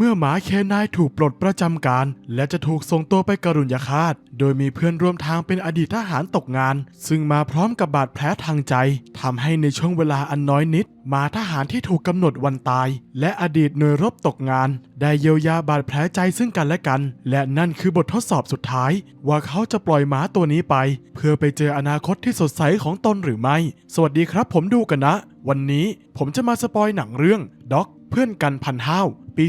เมื่อหมาเคนายถูกปลดประจำการ และจะถูกส่งตัวไปกรุณยฆาต โดยมีเพื่อนร่วมทางเป็นอดีตทหารตกงาน ซึ่งมาพร้อมกับบาดแผลทางใจทำให้ในช่วงเวลาอันน้อยนิดหมาทหารที่ถูกกำหนดวันตาย และอดีตหน่วยรบตกงาน ได้เยียวยาบาดแผลใจซึ่งกันและกัน และนั่นคือบททดสอบสุดท้าย ว่าเขาจะปล่อยหมาตัวนี้ไป เพื่อไปเจออนาคตที่สดใสของตนหรือไม่ สวัสดีครับผมดูกันนะ วันนี้ผมจะมาสปอยหนังเรื่องด็อก เพื่อนกันพันห้าวปี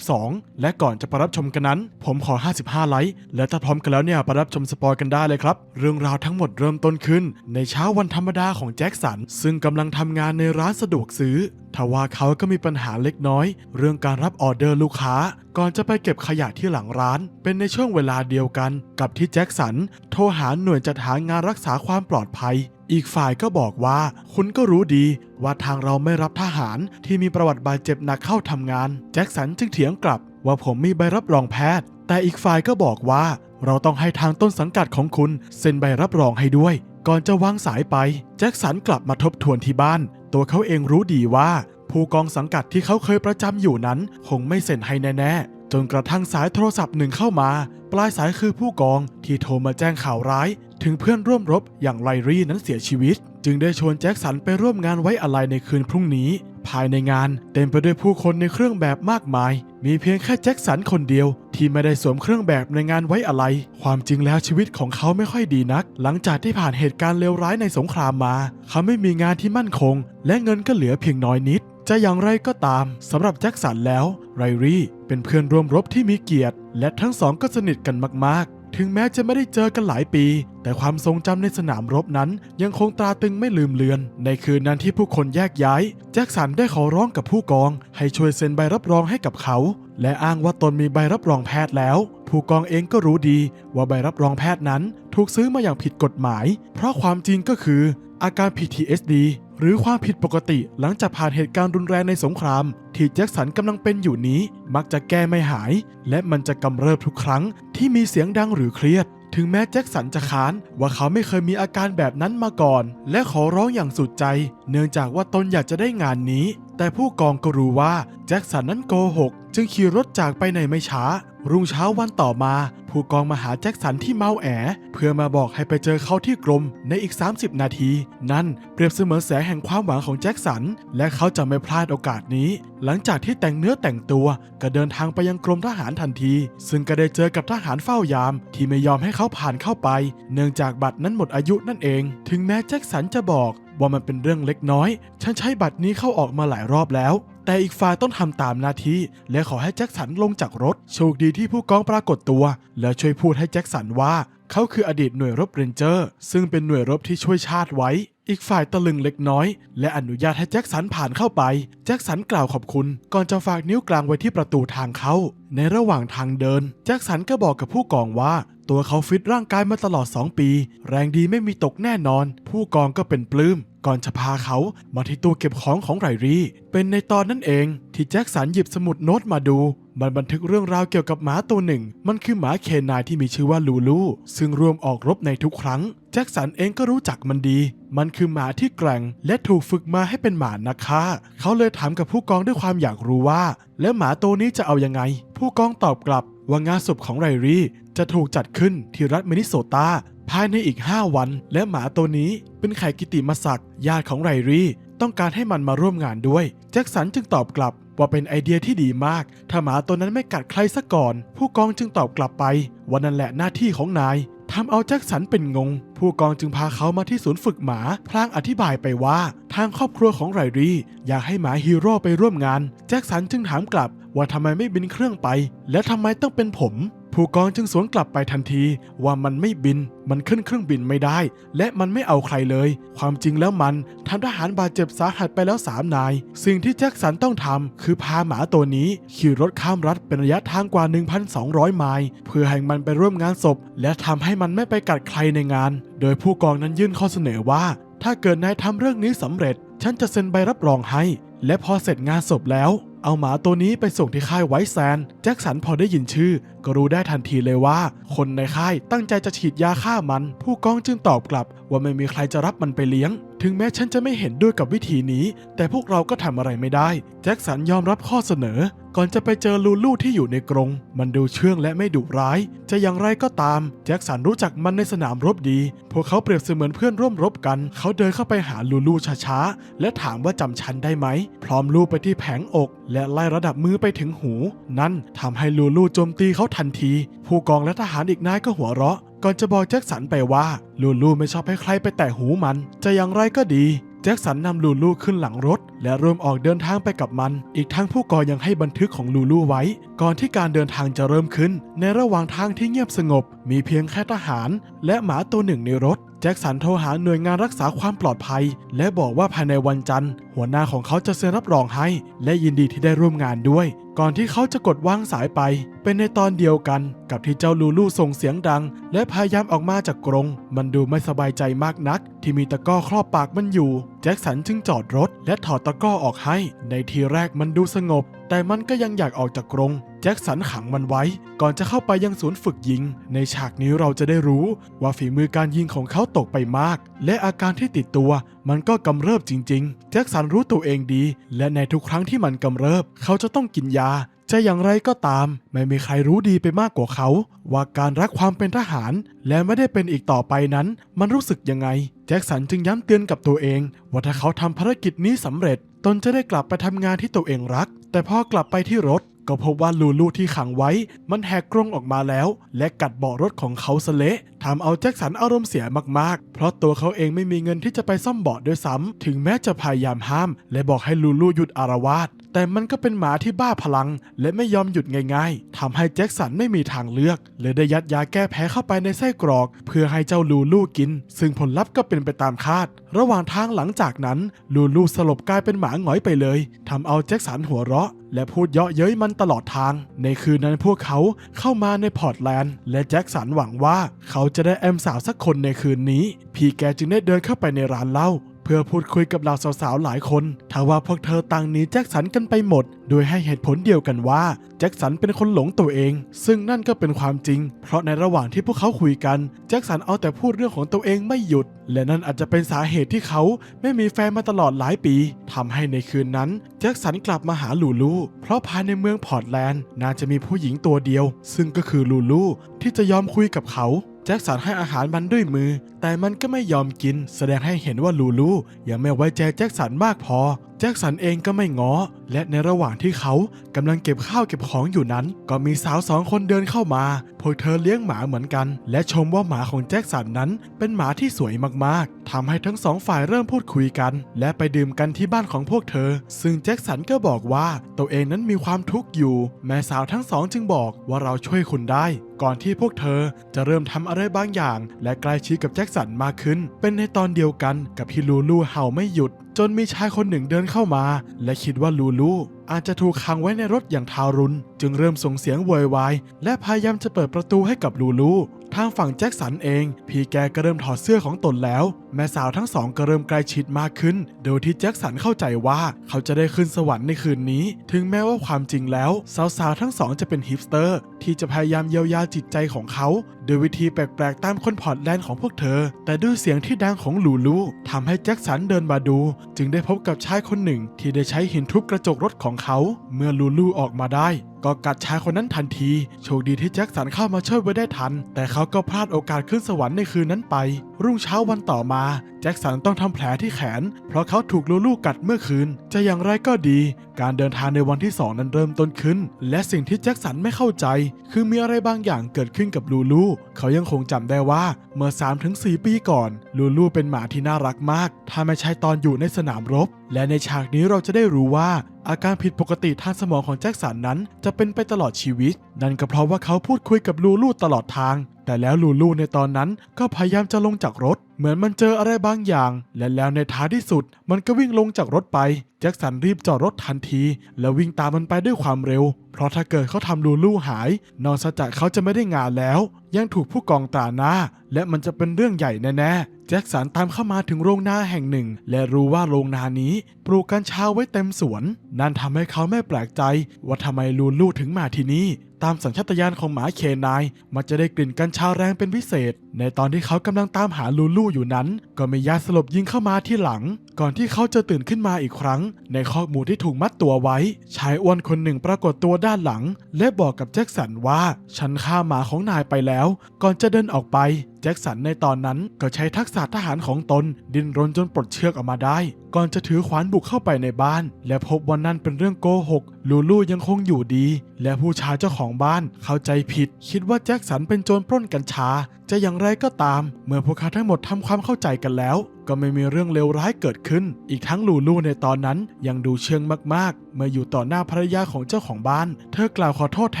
2022 และก่อนจะไปรับชมกันนั้น ผมขอ 55 ไลค์ และถ้าพร้อมกันแล้วเนี่ยไปรับชมสปอยกันได้เลยครับ เรื่องราวทั้งหมดเริ่มต้นขึ้น ในเช้าวันธรรมดาของแจ็คสัน ซึ่งกำลังทำงานในร้านสะดวกซื้อทว่าเขาก็มีปัญหาเล็กน้อย เรื่องการรับออเดอร์ลูกค้า ก่อนจะไปเก็บขยะที่หลังร้าน เป็นในช่วงเวลาเดียวกัน กับที่แจ็คสันโทรหาหน่วยจัดหางานรักษาความปลอดภัย อีกฝ่ายก็บอกว่า คุณก็รู้ดีว่าทางเราไม่รับทหารที่มีประวัติบาดเจ็บหนักเข้าทำงาน แจ็คสันจึงเถียงกลับว่าผมมีใบรับรองแพทย์ แต่อีกฝ่ายก็บอกว่า เราต้องให้ทางต้นสังกัดของคุณเซ็นใบรับรองให้ด้วย ก่อนจะวางสายไป แจ็คสันกลับมาทบทวนที่บ้าน ตัวเขาเองรู้ดีว่า ผู้กองสังกัดที่เขาเคยประจำอยู่นั้น คงไม่เซ็นให้แน่ๆจนกระทั่งสายโทรศัพท์หนึ่งเข้ามา ปลายสายคือผู้กองที่โทรมาแจ้งข่าวร้าย ถึงเพื่อนร่วมรบอย่างไลรี่นั้นเสียชีวิต จึงได้ชวนแจ็คสันไปร่วมงานไว้อะไรในคืนพรุ่งนี้ ภายในงานเต็มไปด้วยผู้คนในเครื่องแบบมากมาย มีเพียงแค่แจ็คสันคนเดียว ที่ไม่ได้สวมเครื่องแบบในงานไว้อะไรความจริงแล้วชีวิตของเขาไม่ค่อยดีนัก หลังจากที่ผ่านเหตุการณ์เลวร้ายในสงครามมา เขาไม่มีงานที่มั่นคง และเงินก็เหลือเพียงน้อยนิด จะอย่างไรก็ตามสำหรับแจ็คสันแล้วไรรี่เป็นเพื่อนร่วมรบที่มีเกียรติ และทั้งสองก็สนิทกันมากๆ ถึงแม้จะไม่ได้เจอกันหลายปี แต่ความทรงจำในสนามรบนั้น ยังคงตราตึงไม่ลืมเลือน ในคืนนั้นที่ผู้คนแยกย้าย แจ็คสันได้ขอร้องกับผู้กอง ให้ช่วยเซ็นใบรับรองให้กับเขา และอ้างว่าตนมีใบรับรองแพทย์แล้ว ผู้กองเองก็รู้ดีว่าใบรับรองแพทย์นั้น ถูกซื้อมาอย่างผิดกฎหมาย เพราะความจริงก็คือ อาการ PTSD หรือความผิดปกติหลังจากผ่านเหตุการณ์รุนแรงในสงคราม ที่แจ็คสันกำลังเป็นอยู่นี้ มักจะแก้ไม่หาย และมันจะกำเริบทุกครั้งที่มีเสียงดังหรือเครียด ถึงแม้แจ็คสันจะค้านว่าเขาไม่เคยมีอาการแบบนั้นมาก่อน และขอร้องอย่างสุดใจ เนื่องจากว่าตนอยากจะได้งานนี้ แต่ผู้กองก็รู้ว่าแจ็คสันนั้นโกหก จึงขี่รถจากไปในไม่ช้า รุ่งเช้าวันต่อมา ผู้กองมาหาแจ็คสันที่เมาแอ เพื่อมาบอกให้ไปเจอเขาที่กรมในอีก 30 นาที นั่นเปรียบเสมือนแสงแห่งความหวังของแจ็คสัน และเขาจะไม่พลาดโอกาสนี้ หลังจากที่แต่งเนื้อแต่งตัว ก็เดินทางไปยังกรมทหารทันที ซึ่งก็ได้เจอกับทหารเฝ้ายาม ที่ไม่ยอมให้เขาผ่านเข้าไป เนื่องจากบัตรนั้นหมดอายุนั่นเอง ถึงแม้แจ็คสันจะบอก ว่ามันเป็นเรื่องเล็กน้อย ฉันใช้บัตรนี้เข้าออกมาหลายรอบแล้ว แต่อีกฝ่ายต้องทำตามหน้าที่ และขอให้แจ็คสันลงจากรถ โชคดีที่ผู้กองปรากฏตัว แล้วช่วยพูดให้แจ็คสันว่า เขาคืออดีตหน่วยรบเรนเจอร์ ซึ่งเป็นหน่วยรบที่ช่วยชาติไว้ อีกฝ่ายตะลึงเล็กน้อย และอนุญาตให้แจ็คสันผ่านเข้าไป แจ็คสันกล่าวขอบคุณ ก่อนจะฝากนิ้วกลางไว้ที่ประตูทางเข้า ในระหว่างทางเดิน แจ็คสันก็บอกกับผู้กองว่า ตัวเขาฟิตร่างกายมาตลอด 2 ปี แรงดีไม่มีตกแน่นอน ผู้กองก็เป็นปลื้มก่อนจะพาเขามาที่ตู้เก็บของของไรรี เป็นในตอนนั้นเองที่แจ็คสันหยิบสมุดโน้ตมาดู มันบันทึกเรื่องราวเกี่ยวกับหมาตัวหนึ่ง มันคือหมาเคนายที่มีชื่อว่าลูลู ซึ่งร่วมออกรบในทุกครั้ง แจ็คสันเองก็รู้จักมันดี มันคือหมาที่แกร่ง และถูกฝึกมาให้เป็นหมานักฆ่า เขาเลยถามกับผู้กองด้วยความอยากรู้ว่า แล้วหมาตัวนี้จะเอายังไง ผู้กองตอบกลับ ว่างานศพของไรรี่จะถูกจัดขึ้นที่รัฐมินนิโซตา ภายในอีก 5 วัน และหมาตัวนี้เป็นไข่กิติมศักดิ์ญาติของไรรี่ ต้องการให้มันมาร่วมงานด้วย แจ็คสันจึงตอบกลับว่าเป็นไอเดียที่ดีมาก ถ้าหมาตัวนั้นไม่กัดใครซะก่อน ผู้กองจึงตอบกลับไปว่านั่นแหละหน้าที่ของนายทำเอาแจ็คสันเป็นงง ผู้กองจึงพาเขามาที่ศูนย์ฝึกหมา พลางอธิบายไปว่า ทางครอบครัวของไรรี่ อยากให้หมาฮีโร่ไปร่วมงาน แจ็คสันจึงถามกลับ ว่าทำไมไม่บินเครื่องไป และทำไมต้องเป็นผม ผู้กองจึงสวนกลับไปทันทีว่ามันไม่บิน มันขึ้นเครื่องบินไม่ได้ และมันไม่เอาใครเลย ความจริงแล้วมันทำทหารบาดเจ็บสาหัสไปแล้วสามนาย สิ่งที่แจ็คสันต้องทำคือพาหมาตัวนี้ขี่รถข้ามรัฐเป็นระยะทางกว่า 1,200 ไมล์เพื่อให้มันไปร่วมงานศพ และทำให้มันไม่ไปกัดใครในงาน โดยผู้กองนั้นยื่นข้อเสนอว่า ถ้าเกิดนายทำเรื่องนี้สำเร็จ ฉันจะเซ็นใบรับรองให้ และพอเสร็จงานศพแล้ว เอาหมาตัวนี้ไปส่งที่ค่ายไวท์แซนแจ็คสันพอได้ยินชื่อ ก็รู้ได้ทันทีเลยว่า คนในค่ายตั้งใจจะฉีดยาฆ่ามัน ผู้กองจึงตอบกลับว่าไม่มีใครจะรับมันไปเลี้ยง ถึงแม้ฉันจะไม่เห็นด้วยกับวิธีนี้ แต่พวกเราก็ทำอะไรไม่ได้ แจ็คสันยอมรับข้อเสนอ ก่อนจะไปเจอลูลูที่อยู่ในกรง มันดูเชื่องและไม่ดุร้าย จะอย่างไรก็ตาม แจ็คสันรู้จักมันในสนามรบดี พวกเขาเปรียบเสมือนเพื่อนร่วมรบกัน เขาเดินเข้าไปหาลูลูช้าๆ และถามว่าจำฉันได้ไหม พร้อมลูบไปที่แผงอก และไล่ระดับมือไปถึงหู นั่นทำให้ลูลูโจมตีเขาทันที ผู้กองและทหารอีกนายก็หัวเราะ ก่อนจะบอกแจ็คสันไปว่าลูลูไม่ชอบให้ใครไปแตะหูมัน จะอย่างไรก็ดี แจ็คสันนำลูลูขึ้นหลังรถ และร่วมออกเดินทางไปกับมัน อีกทั้งผู้กอยังให้บันทึกของลูลูไว้ ก่อนที่การเดินทางจะเริ่มขึ้น ในระหว่างทางที่เงียบสงบ มีเพียงแค่ทหาร และหมาตัวหนึ่งในรถจ็คสันโทรหาหน่วยงานรักษาความปลอดภัย และบอกว่าภายในวันจันทร์ หัวหน้าของเขาจะเซ็นรับรองให้ และยินดีที่ได้ร่วมงานด้วย ก่อนที่เขาจะกดวางสายไป เป็นในตอนเดียวกัน กับที่เจ้าลูลูส่งเสียงดัง และพยายามออกมาจากกรง มันดูไม่สบายใจมากนัก ที่มีตะก้อครอบปากมันอยู่ แจ็คสันจึงจอดรถ และถอดตะก้อออกให้ ในทีแรกมันดูสงบ แต่มันก็ยังอยากออกจากกรง จ็คสันขังมันไว้ ก่อนจะเข้าไปยังศูนย์ฝึกยิง ในฉากนี้เราจะได้รู้ว่าฝีมือการยิงของเขาตกไปมาก และอาการที่ติดตัว มันก็กำเริบจริง ๆ แจ็คสันรู้ตัวเองดี และในทุกครั้งที่มันกำเริบ เขาจะต้องกินยาจะอย่างไรก็ตาม ไม่มีใครรู้ดีไปมากกว่าเขา ว่าการรักความเป็นทหาร และไม่ได้เป็นอีกต่อไปนั้น มันรู้สึกยังไง แจ็คสันจึงย้ำเตือนกับตัวเอง ว่าถ้าเขาทำภารกิจนี้สำเร็จ ตนจะได้กลับไปทำงานที่ตัวเองรัก แต่พอกลับไปที่รถ ก็พบว่าลูลูที่ขังไว้ มันแหกกรงออกมาแล้ว และกัดเบาะรถของเขาสเละทำเอาแจ็คสันอารมณ์เสียมากๆ เพราะตัวเขาเองไม่มีเงินที่จะไปซ่อมเบาะด้วยซ้ำถึงแม้จะพยายามห้าม และบอกให้ลูลูหยุดอารวาส แต่มันก็เป็นหมาที่บ้าพลัง และไม่ยอมหยุดง่ายๆทำให้แจ็คสันไม่มีทางเลือกเลยได้ยัดยาแก้แพ้เข้าไปในไส้กรอก เพื่อให้เจ้าลูลูกิน ซึ่งผลลัพธ์ก็เป็นไปตามคาด ระหว่างทางหลังจากนั้น ลูลูสลบกลายเป็นหมาหงอยไปเลยทำเอาแจ็คสันหัวเราะและพูดเยาะเย้ยมันตลอดทาง ในคืนนั้นพวกเขาเข้ามาในพอร์ตแลนด์ และแจ็คสันหวังว่าเขาจะได้แอมสาวสักคนในคืนนี้ พี่แกจึงได้เดินเข้าไปในร้านเหล้า เพื่อพูดคุยกับเหล่าสาวๆหลายคนทว่าพวกเธอต่างหนีแจ็คสันกันไปหมด โดยให้เหตุผลเดียวกันว่าแจ็คสันเป็นคนหลงตัวเอง ซึ่งนั่นก็เป็นความจริง เพราะในระหว่างที่พวกเขาคุยกันแจ็คสันเอาแต่พูดเรื่องของตัวเองไม่หยุด และนั่นอาจจะเป็นสาเหตุที่เขาไม่มีแฟนมาตลอดหลายปีทำให้ในคืนนั้นแจ็คสันกลับมาหาลูลูเพราะภายในเมืองพอร์ตแลนด์น่าจะมีผู้หญิงตัวเดียว ซึ่งก็คือลูลูที่จะยอมคุยกับเขา แจ็คสันให้อาหารมันด้วยมือ แต่มันก็ไม่ยอมกิน แสดงให้เห็นว่าลูลูยังไม่ไว้ใจแจ็คสันมากพอ แจ็คสันเองก็ไม่ง้อ และในระหว่างที่เขากำลังเก็บข้าวเก็บของอยู่นั้น ก็มีสาวสองคนเดินเข้ามา วกเธอเลี้ยงหมาเหมือนกัน และชมว่าหมาของแจ็คสันนั้น เป็นหมาที่สวยมากๆทำให้ทั้งสองฝ่ายเริ่มพูดคุยกัน และไปดื่มกันที่บ้านของพวกเธอ ซึ่งแจ็คสันก็บอกว่าตัวเองนั้นมีความทุกข์อยู่ แม่สาวทั้งสองจึงบอกว่าเราช่วยคุณได้ ก่อนที่พวกเธอจะเริ่มทำอะไรบางอย่าง และใกล้ชิดกับแจ็คสันมากขึ้น เป็นในตอนเดียวกันกับที่ลูลูเห่าไม่หยุด จนมีชายคนหนึ่งเดินเข้ามา และคิดว่าลูลู อาจจะถูกขังไว้ในรถอย่างทารุณ จึงเริ่มส่งเสียงโวยวายและพยายามจะเปิดประตูให้กับลูลู ทางฝั่งแจ็คสันเอง พี่แกก็เริ่มถอดเสื้อของตนแล้ว แม่สาวทั้งสองก็เริ่มใกล้ชิดมากขึ้น โดยที่แจ็คสันเข้าใจว่าเขาจะได้ขึ้นสวรรค์ในคืนนี้ ถึงแม้ว่าความจริงแล้ว สาวๆทั้งสองจะเป็นฮิปสเตอร์ ที่จะพยายามเยียวยาจิตใจของเขา โดยวิธีแปลกๆ ตามคนพอร์ตแลนด์ของพวกเธอ แต่ด้วยเสียงที่ดังของลูลูทำให้แจ็คสันเดินมาดู จึงได้พบกับชายคนหนึ่งที่ได้ใช้หินทุบกระจกรถของเขา เมื่อลูลูออกมาได้ ก็กัดชายคนนั้นทันที โชคดีที่แจ็คสันเข้ามาช่วยไว้ได้ทัน แต่เขาก็พลาดโอกาสขึ้นสวรรค์ในคืนนั้นไป รุ่งเช้าวันต่อมา แจ็คสันต้องทำแผลที่แขน เพราะเขาถูกลูลูกัดเมื่อคืน จะอย่างไรก็ดี การเดินทางในวันที่สองนั้นเริ่มต้นขึ้น และสิ่งที่แจ็คสันไม่เข้าใจ คือมีอะไรบางอย่างเกิดขึ้นกับลูลู เขายังคงจำได้ว่าเมื่อ 3-4 ปีก่อน ลูลูเป็นหมาที่น่ารักมาก ถ้าไม่ใช่ตอนอยู่ในสนามรบ และในฉากนี้เราจะได้รู้ว่าอาการผิดปกติทางสมองของแจ็คสันนั้น จะเป็นไปตลอดชีวิต นั่นก็เพราะว่าเขาพูดคุยกับลูลูตลอดทาง แต่แล้วลูลูในตอนนั้นก็พยายามจะลงจากรถ เหมือนมันเจออะไรบางอย่าง และแล้วในท้ายที่สุด มันก็วิ่งลงจากรถไป แจ็คสันรีบจอดรถทันที แล้ววิ่งตามมันไปด้วยความเร็ว เพราะถ้าเกิดเขาทำลูลูหาย นอกจากเขาจะไม่ได้งานแล้ว ยังถูกผู้กองตาหน้า และมันจะเป็นเรื่องใหญ่แน่ๆ แจ็คสันตามเข้ามาถึงโรงนาแห่งหนึ่ง และรู้ว่าโรงนานี้ ปลูกกัญชาไว้เต็มสวน นั่นทำให้เขาไม่แปลกใจ ว่าทำไมลูลูถึงมาที่นี่ ตามสัญชาตญาณของหมาเคนาย มันจะได้กลิ่นกัญชาแรงเป็นพิเศษ ในตอนที่เขากำลังตามหาลูลูอยู่นั้น ก็มียาสลบยิงเข้ามาที่หลัง ก่อนที่เขาจะตื่นขึ้นมาอีกครั้ง ในคอกหมูที่ถูกมัดตัวไว้ ชายอ้วนคนหนึ่งปรากฏตัวด้านหลัง และบอกกับแจ็คสันว่า ฉันฆ่าหมาของนายไปแล้ว ก่อนจะเดินออกไปแจ็คสันในตอนนั้นก็ใช้ทักษะทหารของตน ดิ้นรนจนปลดเชือกออกมาได้ ก่อนจะถือขวานบุกเข้าไปในบ้าน และพบว่านั่นเป็นเรื่องโกหก ลูลูยังคงอยู่ดี และผู้ชายเจ้าของบ้านเข้าใจผิด คิดว่าแจ็คสันเป็นโจรปล้นกัญชา จะอย่างไรก็ตาม เมื่อพวกเขาทั้งหมดทำความเข้าใจกันแล้ว ก็ไม่มีเรื่องเลวร้ายเกิดขึ้น อีกทั้งลูลูในตอนนั้นยังดูเชื่องมากๆ เมื่ออยู่ต่อหน้าภรรยาของเจ้าของบ้าน เธอกล่าวขอโทษแท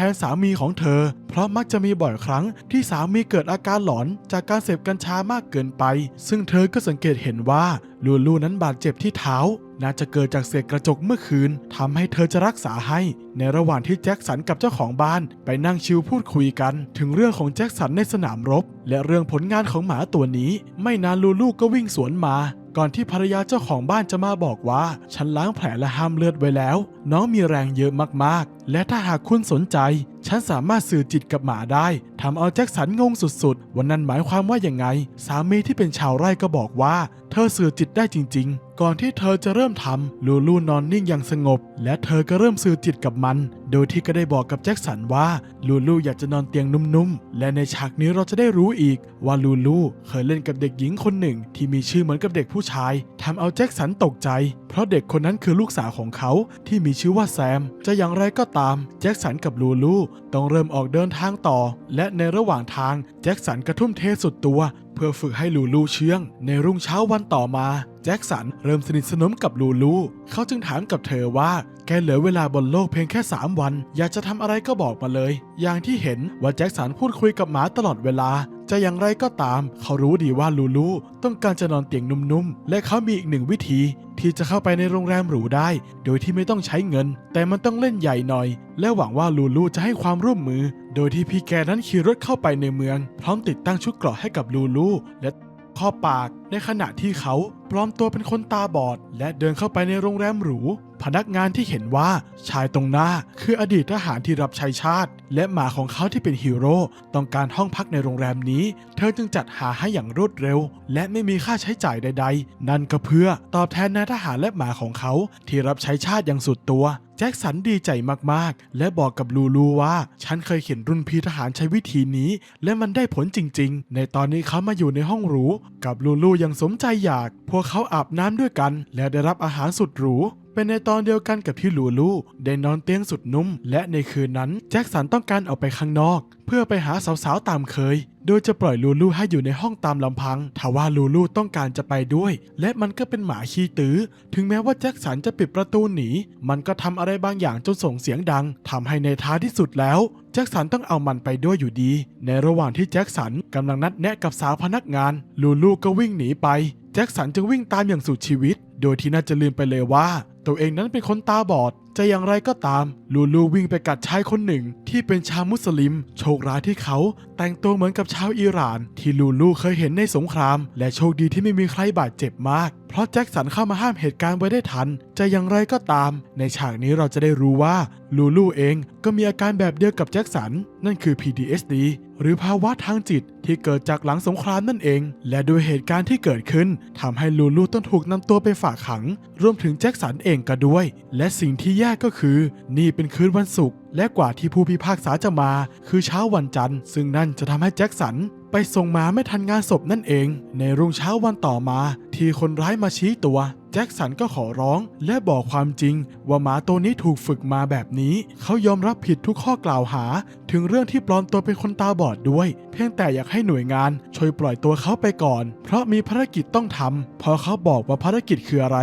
นสามีของเธอ เพราะมักจะมีบ่อยครั้งที่สามีเกิดอาการหลอนจากการเสพกัญชามากเกินไป ซึ่งเธอก็สังเกตเห็นว่าลูลูนั้นบาดเจ็บที่เท้า น่าจะเกิดจากเศษกระจกเมื่อคืนทำให้เธอจะรักษาให้ ในระหว่างที่แจ็คสันกับเจ้าของบ้าน ไปนั่งชิลพูดคุยกัน ถึงเรื่องของแจ็คสันในสนามรบ และเรื่องผลงานของหมาตัวนี้ ไม่นานลูลูก็วิ่งสวนมา ก่อนที่ภรรยาเจ้าของบ้านจะมาบอกว่า ฉันล้างแผลและห้ามเลือดไว้แล้ว น้องมีแรงเยอะมากๆ และถ้าหากคุณสนใจ ฉันสามารถสื่อจิตกับหมาได้ทำเอาแจ็คสันงงสุดๆ วันนั้นหมายความว่าอย่างไง สามีที่เป็นชาวไร่ก็บอกว่า เธอสื่อจิตได้จริง ๆ ก่อนที่เธอจะเริ่มทำลูลูนอนนิ่งอย่างสงบ และเธอก็เริ่มสื่อจิตกับมัน โดยที่ก็ได้บอกกับแจ็คสันว่าลูลูอยากจะนอนเตียงนุ่มๆ และในฉากนี้เราจะได้รู้อีกว่าลูลูเคยเล่นกับเด็กหญิงคนหนึ่ง ที่มีชื่อเหมือนกับเด็กผู้ชายทำเอาแจ็คสันตกใจ เพราะเด็กคนนั้นคือลูกสาวของเขาที่มีชื่อว่าแซม จะอย่างไรก็ตามแจ็คสันกับลูลูต้องเริ่มออกเดินทางต่อ และในระหว่างทางแจ็คสันกระทุ่มเทสุดตัว เพื่อฝึกให้ลูลูเชื่อง ในรุ่งเช้าวันต่อมา แจ็คสันเริ่มสนิทสนมกับลูลู เขาจึงถามกับเธอว่า แกเหลือเวลาบนโลกเพียงแค่ 3 วัน อยากจะทำอะไรก็บอกมาเลย อย่างที่เห็นว่าแจ็คสันพูดคุยกับหมาตลอดเวลา จะอย่างไรก็ตาม เขารู้ดีว่าลูลูต้องการจะนอนเตียงนุ่มๆ และเขามีอีกหนึ่งวิธี ที่จะเข้าไปในโรงแรมหรูได้ โดยที่ไม่ต้องใช้เงิน แต่มันต้องเล่นใหญ่หน่อย และหวังว่าลูลูจะให้ความร่วมมือ โดยที่พี่แกนั้นขี่รถเข้าไปในเมือง พร้อมติดตั้งชุดเกราะให้กับลูลูและ ข้อปาก ในขณะที่เขาปลอมตัวเป็นคนตาบอด และเดินเข้าไปในโรงแรมหรู พนักงานที่เห็นว่าชายตรงหน้าคืออดีตทหารที่รับใช้ชาติ และหมาของเขาที่เป็นฮีโร่ต้องการห้องพักในโรงแรมนี้ เธอจึงจัดหาให้อย่างรวดเร็ว และไม่มีค่าใช้จ่ายใด ๆ นั่นก็เพื่อตอบแทนนายทหารและหมาของเขาที่รับใช้ชาติอย่างสุดตัว แจ็คสันดีใจมากๆ และบอกกับลูลูว่า ฉันเคยเห็นรุ่นพี่ทหารใช้วิธีนี้ และมันได้ผลจริง ๆ ในตอนนี้เขามาอยู่ในห้องหรู กับลูลูอย่างสมใจอยาก พวกเขาอาบน้ำด้วยกัน และได้รับอาหารสุดหรู เป็นในตอนเดียวกันกับที่ลูลูได้นอนเตียงสุดนุ่ม และในคืนนั้นแจ็คสันต้องการออกไปข้างนอก เพื่อไปหาสาวๆตามเคย โดยจะปล่อยลูลูให้อยู่ในห้องตามลำพังทว่าลูลูต้องการจะไปด้วย และมันก็เป็นหมาขี้ตื้อถึงแม้ว่าแจ็คสันจะปิดประตูหนี มันก็ทำอะไรบางอย่างจนส่งเสียงดังทำให้ในท้ายที่สุดแล้วแจ็คสันต้องเอามันไปด้วยอยู่ดี ในระหว่างที่แจ็คสันกำลังนัดแนะกับสาวพนักงาน ลูลูก็วิ่งหนีไป แจ็คสันจึงวิ่งตามอย่างสุดชีวิต โดยที่น่าจะลืมไปเลยว่า ตัวเองนั้นเป็นคนตาบอด จะอย่างไรก็ตาม ลูลูวิ่งไปกัดชายคนหนึ่ง ที่เป็นชาวมุสลิม โชคร้ายที่เขา แต่งตัวเหมือนกับชาวอิหร่าน ที่ลูลูเคยเห็นในสงคราม และโชคดีที่ไม่มีใครบาดเจ็บมาก เพราะแจ็คสันเข้ามาห้ามเหตุการณ์ไว้ได้ทัน จะอย่างไรก็ตาม ในฉากนี้เราจะได้รู้ว่าลูลูเองก็มีอาการแบบเดียวกับแจ็คสัน นั่นคือ PTSD หรือภาวะทางจิตที่เกิดจากหลังสงครามนั่นเอง และด้วยเหตุการณ์ที่เกิดขึ้นทำให้ลูลูต้องถูกนำตัวไปฝากขัง รวมถึงแจ็คสันเองก็ด้วย และสิ่งที่แย่ก็คือ นี่เป็นคืนวันศุกร์และกว่าที่ผู้พิพากษาจะมา คือเช้าวันจันทร์ ซึ่งนั่นจะทำให้แจ็คสันไปส่งหมาไม่ทันงานศพนั่นเอง ในรุ่งเช้าวันต่อมา ที่คนร้ายมาชี้ตัว แจ็คสันก็ขอร้องและบอกความจริง ว่าหมาตัวนี้ถูกฝึกมาแบบนี้ เขายอมรับผิดทุกข้อกล่าวหา ถึงเรื่องที่ปลอมตัวเป็นคนตาบอดด้วย เพียงแต่อยากให้หน่วยงานช่วยปล่อยตัวเขาไปก่อน เพราะมีภารกิจต้องทำพอเขาบอกว่าภารกิจคืออะไร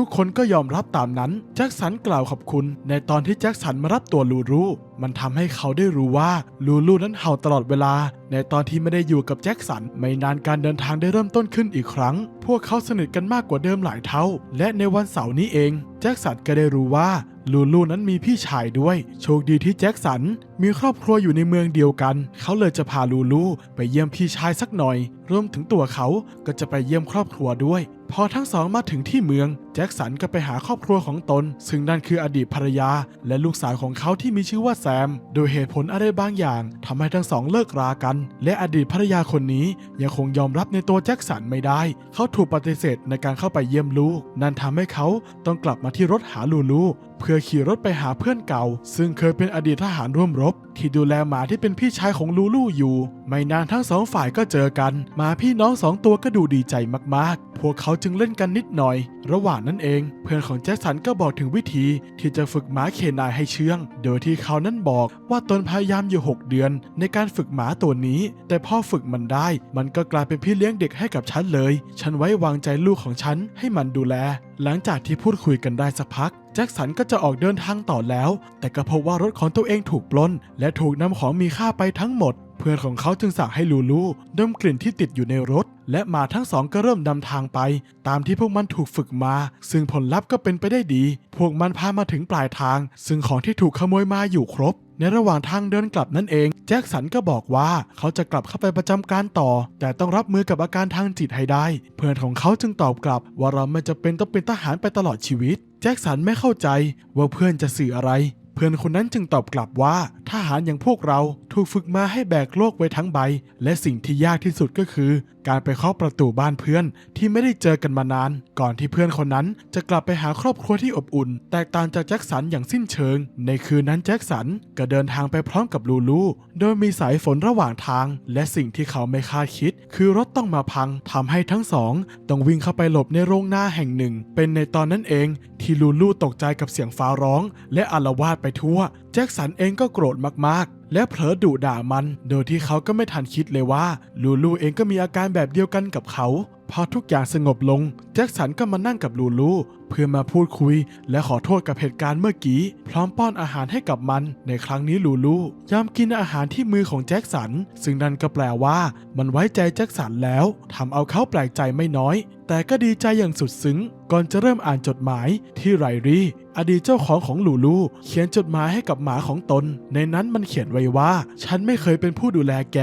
ทุกคนก็ยอมรับตามนั้น แจ็คสันกล่าวขอบคุณ ในตอนที่แจ็คสันมารับตัวลูรูมันทำให้เขาได้รู้ว่าลูลูนั้นเห่าตลอดเวลา ในตอนที่ไม่ได้อยู่กับแจ็คสัน ไม่นานการเดินทางได้เริ่มต้นขึ้นอีกครั้ง พวกเขาสนิทกันมากกว่าเดิมหลายเท่า และในวันเสาร์นี้เอง แจ็คสันก็ได้รู้ว่าลูลูนั้นมีพี่ชายด้วย โชคดีที่แจ็คสันมีครอบครัวอยู่ในเมืองเดียวกัน เขาเลยจะพาลูลูไปเยี่ยมพี่ชายสักหน่อย รวมถึงตัวเขาก็จะไปเยี่ยมครอบครัวด้วย พอทั้งสองมาถึงที่เมือง แจ็คสันก็ไปหาครอบครัวของตน ซึ่งนั่นคืออดีตภรรยา และลูกสาวของเขาที่มีชื่อว่าแซม โดยเหตุผลอะไรบางอย่างทำให้ทั้งสองเลิกรากัน และอดีตภรรยาคนนี้ยังคงยอมรับในตัวแจ็คสันไม่ได้ เขาถูกปฏิเสธในการเข้าไปเยี่ยมลูก นั่นทำให้เขาต้องกลับมาที่รถหาลูลูเพื่อขี่รถไปหาเพื่อนเก่า ซึ่งเคยเป็นอดีตทหารร่วมรบ ที่ดูแลหมาที่เป็นพี่ชายของลูลูอยู่ ไม่นานทั้งสองฝ่ายก็เจอกันหมาพี่น้องสองตัวก็ดูดีใจมากๆ พวกเขาจึงเล่นกันนิดหน่อย ระหว่างนั้นเอง เพื่อนของแจ็คสันก็บอกถึงวิธีที่จะฝึกหมาเคนายให้เชื่อง โดยที่เขานั้นบอกว่าตนพยายามอยู่ 6 เดือน ในการฝึกหมาตัวนี้ แต่พ่อฝึกมันได้ มันก็กลายเป็นพี่เลี้ยงเด็กให้กับฉันเลย ฉันไว้วางใจลูกของฉันให้มันดูแล หลังจากที่พูดคุยกันได้สักพักแจ็คสันก็จะออกเดินทางต่อแล้ว แต่ก็พบว่ารถของตัวเองถูกปล้น และถูกนำของมีค่าไปทั้งหมด เพื่อนของเขาจึงสั่งให้ลูลูดมกลิ่นที่ติดอยู่ในรถ และหมาทั้งสองก็เริ่มนำทางไป ตามที่พวกมันถูกฝึกมา ซึ่งผลลัพธ์ก็เป็นไปได้ดี พวกมันพามาถึงปลายทาง ซึ่งของที่ถูกขโมยมาอยู่ครบ ในระหว่างทางเดินกลับนั่นเอง แจ็คสันก็บอกว่าเขาจะกลับเข้าไปประจำการต่อ แต่ต้องรับมือกับอาการทางจิตให้ได้ เพื่อนของเขาจึงตอบกลับ ว่าเราไม่จะเป็นต้องเป็นทหารไปตลอดชีวิต แจ็คสันไม่เข้าใจว่าเพื่อนจะสื่ออะไร พื่อนคนนั้นจึงตอบกลับว่าทหารอย่างพวกเราถูกฝึกมาให้แบกโลกไว้ทั้งใบ และสิ่งที่ยากที่สุดก็คือ การไปเคาะประตูบ้านเพื่อนที่ไม่ได้เจอกันมานาน ก่อนที่เพื่อนคนนั้นจะกลับไปหาครอบครัวที่อบอุ่น แตกต่างจากแจ็คสันอย่างสิ้นเชิง ในคืนนั้นแจ็คสันก็เดินทางไปพร้อมกับลูลู โดยมีสายฝนระหว่างทาง และสิ่งที่เขาไม่คาดคิด คือรถต้องมาพังทำให้ทั้งสองต้องวิ่งเข้าไปหลบในโรงนาแห่งหนึ่ง เป็นในตอนนั้นเอง ที่ลูลูตกใจกับเสียงฟ้าร้อง และอาละวาดไปทั่ว แจ็คสันเองก็โกรธมากๆ และเผลอดุด่ามัน โดยที่เขาก็ไม่ทันคิดเลยว่า ลูลูเองก็มีอาการแบบเดียวกันกับเขา พอทุกอย่างสงบลง แจ็คสันก็มานั่งกับลูลู เพื่อมาพูดคุย และขอโทษกับเหตุการณ์เมื่อกี้ พร้อมป้อนอาหารให้กับมัน ในครั้งนี้ลูลูยอมกินอาหารที่มือของแจ็คสัน ซึ่งนั่นก็แปลว่า มันไว้ใจแจ็คสันแล้วทำเอาเขาแปลกใจไม่น้อย แต่ก็ดีใจอย่างสุดซึ้ง ก่อนจะเริ่มอ่านจดหมายที่ไรรี่ อดีตเจ้าของของลูลู เขียนจดหมายให้กับหมาของตน ในนั้นมันเขียนไว้ว่า ฉันไม่เคยเป็นผู้ดูแลแก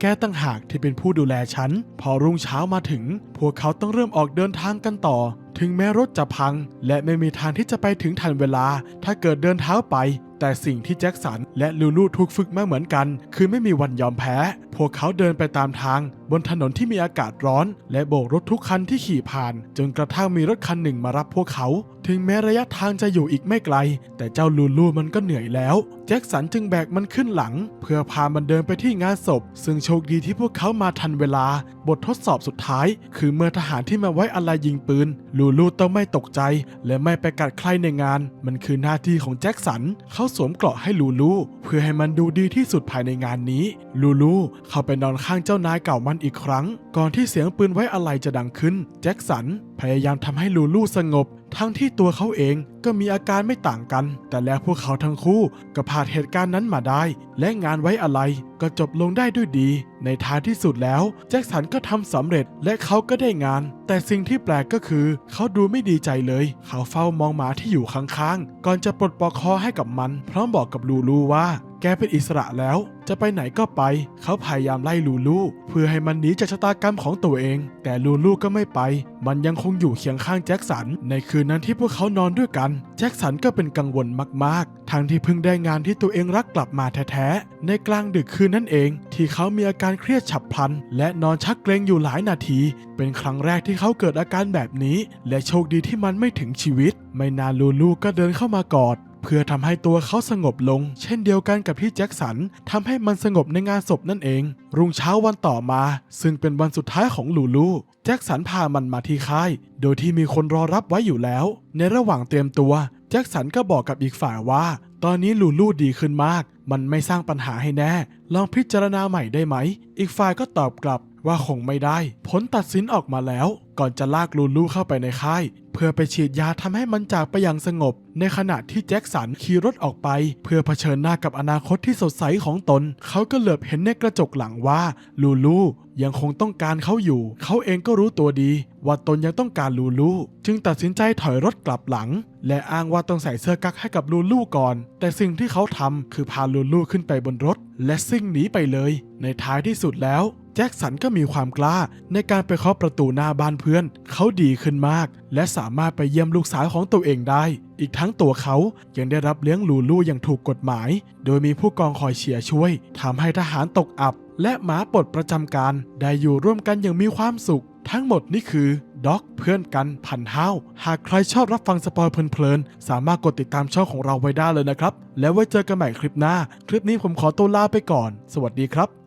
แกตั้งหากที่เป็นผู้ดูแลฉัน พอรุ่งเช้ามาถึง พวกเขาต้องเริ่มออกเดินทางกันต่อ ถึงแม้รถจะพัง และไม่มีทางที่จะไปถึงทันเวลา ถ้าเกิดเดินเท้าไปแต่สิ่งที่แจ็คสันและลูลูถูกฝึกมาเหมือนกัน คือไม่มีวันยอมแพ้ พวกเขาเดินไปตามทาง บนถนนที่มีอากาศร้อน และโบกรถทุกคันที่ขี่ผ่าน จนกระทั่งมีรถคันหนึ่งมารับพวกเขา ถึงแม้ระยะทางจะอยู่อีกไม่ไกล แต่เจ้าลูลูมันก็เหนื่อยแล้ว แจ็คสันจึงแบกมันขึ้นหลัง เพื่อพามันเดินไปที่งานศพ ซึ่งโชคดีที่พวกเขามาทันเวลา บททดสอบสุดท้าย คือเมื่อทหารที่มาไว้อะไรยิงปืน ลูลูต้องไม่ตกใจ และไม่ไปกัดใครในงาน มันคือหน้าที่ของแจ็คสันเขาสวมเกราะให้ลูลูเพื่อให้มันดูดีที่สุดภายในงานนี้ ลูลูเข้าไปนอนข้างเจ้านายเก่ามันอีกครั้ง ก่อนที่เสียงปืนไว้อะไรจะดังขึ้น แจ็คสัน พยายามทำให้ลูลูสงบ ทั้งที่ตัวเขาเองก็มีอาการไม่ต่างกัน แต่แล้วพวกเขาทั้งคู่ก็ผ่านเหตุการณ์นั้นมาได้ และงานไว้อะไรก็จบลงได้ด้วยดี ในท้ายที่สุดแล้ว แจ็คสันก็ทำสำเร็จและเขาก็ได้งาน แต่สิ่งที่แปลกก็คือ เขาดูไม่ดีใจเลย เขาเฝ้ามองหมาที่อยู่ข้างๆ ก่อนจะปลดปลอกคอให้กับมัน พร้อมบอกกับลูลูว่า กเป็นอิสระแล้ว จะไปไหนก็ไป เขาพยายามไล่ลูลูเพื่อให้มันหนีจากชะตากรรมของตัวเอง แต่ลูลูก็ไม่ไป มันยังคงอยู่เคียงข้างแจ็คสัน ในคืนนั้นที่พวกเขานอนด้วยกัน แจ็คสันก็เป็นกังวลมากๆ ทั้งที่เพิ่งได้งานที่ตัวเองรักกลับมาแท้ๆ ในกลางดึกคืนนั้นเอง ที่เขามีอาการเครียดฉับพลัน และนอนชักเกรงอยู่หลายนาที เป็นครั้งแรกที่เขาเกิดอาการแบบนี้ และโชคดีที่มันไม่ถึงชีวิต ไม่นานลูลูก็เดินเข้ามากอดเพื่อทำให้ตัวเขาสงบลง เช่นเดียวกันกับที่แจ็คสันทำให้มันสงบในงานศพนั่นเอง รุ่งเช้าวันต่อมา ซึ่งเป็นวันสุดท้ายของลูลู แจ็คสันพามันมาที่ค่าย โดยที่มีคนรอรับไว้อยู่แล้ว ในระหว่างเตรียมตัว แจ็คสันก็บอกกับอีกฝ่ายว่า ตอนนี้ลูลูดีขึ้นมาก มันไม่สร้างปัญหาให้แน่ ลองพิจารณาใหม่ได้ไหม อีกฝ่ายก็ตอบกลับ ว่าคงไม่ได้ ผลตัดสินออกมาแล้ว ก่อนจะลากลูลูเข้าไปในค่าย เพื่อไปฉีดยาทำให้มันจากไปอย่างสงบ ในขณะที่แจ็คสันขี่รถออกไป เพื่อเผชิญหน้ากับอนาคตที่สดใสของตน เขาก็เหลือบเห็นในกระจกหลังว่าลูลูยังคงต้องการเขาอยู่ เขาเองก็รู้ตัวดี ว่าตนยังต้องการลูลูจึงตัดสินใจถอยรถกลับหลัง และอ้างว่าต้องใส่เสื้อกั๊กให้กับลูลูก่อน แต่สิ่งที่เขาทำคือพาลูลูขึ้นไปบนรถ และซิ่งหนีไปเลย ในท้ายที่สุดแล้ว จ็คสันก็มีความกล้า ในการไปเคาะประตูหน้าบ้านเพื่อน เขาดีขึ้นมาก และสามารถไปเยี่ยมลูกสาวของตัวเองได้ อีกทั้งตัวเขายังได้รับเลี้ยงลูลูอย่างถูกกฎหมาย โดยมีผู้กองคอยเชียร์ช่วยทำให้ทหารตกอับ และหมาปลดประจำการ ได้อยู่ร่วมกันอย่างมีความสุข ทั้งหมดนี่คือด็อกเพื่อนกันพันห้าหากใครชอบรับฟังสปอยเพลินๆ สามารถกดติดตามช่องของเราไว้ได้เลยนะครับ แล้วไว้เจอกันใหม่คลิปหน้า คลิปนี้ผมขอตัวลาไปก่อน สวัสดีครับ